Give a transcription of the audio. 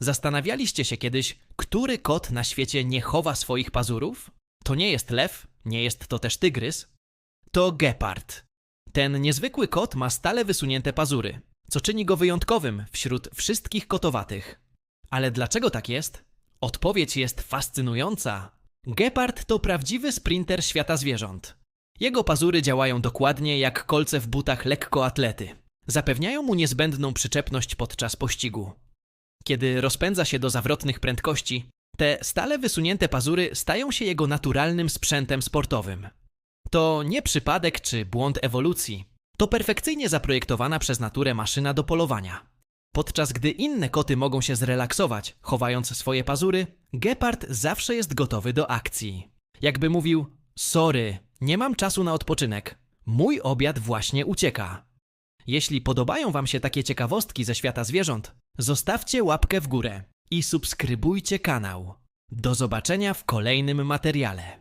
Zastanawialiście się kiedyś, który kot na świecie nie chowa swoich pazurów? To nie jest lew, nie jest to też tygrys. To gepard. Ten niezwykły kot ma stale wysunięte pazury, co czyni go wyjątkowym wśród wszystkich kotowatych. Ale dlaczego tak jest? Odpowiedź jest fascynująca. Gepard to prawdziwy sprinter świata zwierząt. Jego pazury działają dokładnie jak kolce w butach lekkoatlety. Zapewniają mu niezbędną przyczepność podczas pościgu. Kiedy rozpędza się do zawrotnych prędkości, te stale wysunięte pazury stają się jego naturalnym sprzętem sportowym. To nie przypadek czy błąd ewolucji. To perfekcyjnie zaprojektowana przez naturę maszyna do polowania. Podczas gdy inne koty mogą się zrelaksować, chowając swoje pazury, gepard zawsze jest gotowy do akcji. Jakby mówił: Sorry, nie mam czasu na odpoczynek. Mój obiad właśnie ucieka. Jeśli podobają Wam się takie ciekawostki ze świata zwierząt, zostawcie łapkę w górę i subskrybujcie kanał. Do zobaczenia w kolejnym materiale.